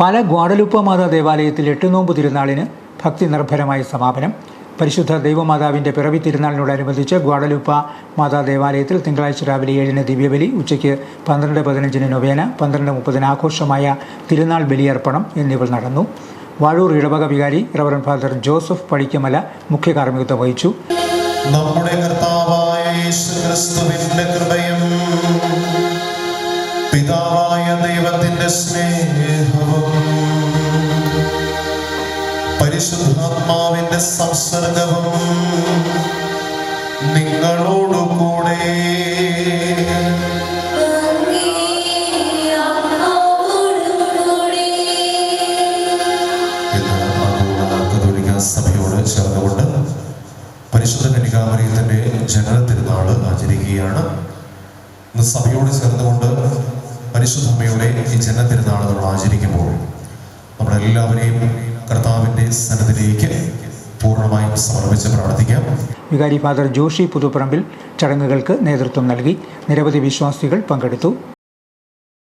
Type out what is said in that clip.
പാല ഗ്വാഡലുപ്പ മാതാ ദേവാലയത്തിൽ എട്ടുനോമ്പ് തിരുനാളിന് ഭക്തി നിർഭരമായ സമാപനം. പരിശുദ്ധ ദൈവമാതാവിന്റെ പിറവി തിരുനാളിനോടനുബന്ധിച്ച് ഗ്വാഡലുപ്പ മാതാ ദേവാലയത്തിൽ തിങ്കളാഴ്ച രാവിലെ ഏഴിന് ദിവ്യബലി ഉച്ചയ്ക്ക് പന്ത്രണ്ട് പതിനഞ്ചിന് നൊവേന പന്ത്രണ്ട് മുപ്പതിന് ആഘോഷമായ തിരുനാൾ ബലിയർപ്പണം എന്നിവ നടന്നു. വാഴൂർ ഇടവക വികാരി റവറൻ ഫാദർ ജോസഫ് പടിക്കമല മുഖ്യ കാർമ്മികത്വം വഹിച്ചു. നമ്മുടെ കർത്താവായ യേശു ക്രിസ്തുവിന്റെ കൃപയും പിതാവായ ദൈവത്തിന്റെ സ്നേഹവും പരിശുദ്ധാത്മാവിന്റെ സംസർഗവും നിങ്ങളോടുകൂടെ സഭയോട് ചേർന്നുകൊണ്ട് പരിശുദ്ധ കനികാമറിയത്തിന്റെ ജനന തിരുനാൾ ആചരിക്കുകയാണ് സഭയോട് ചേർന്നുകൊണ്ട് പരിശുദ്ധ അമ്മയുടെ ഈ ജനതിരുന്നാൾ നമ്മൾ ആചരിക്കുമ്പോൾ നമ്മളെല്ലാവരെയും കർത്താവിന്റെ സന്നദ്ധിലേക്ക് പൂർണമായും സമർപ്പിച്ച് പ്രാർത്ഥിക്കാം. വികാരി ഫാദർ ജോഷി പുതുപ്പറമ്പിൽ ചടങ്ങുകൾക്ക് നേതൃത്വം നൽകി നിരവധി വിശ്വാസികൾ പങ്കെടുത്തു.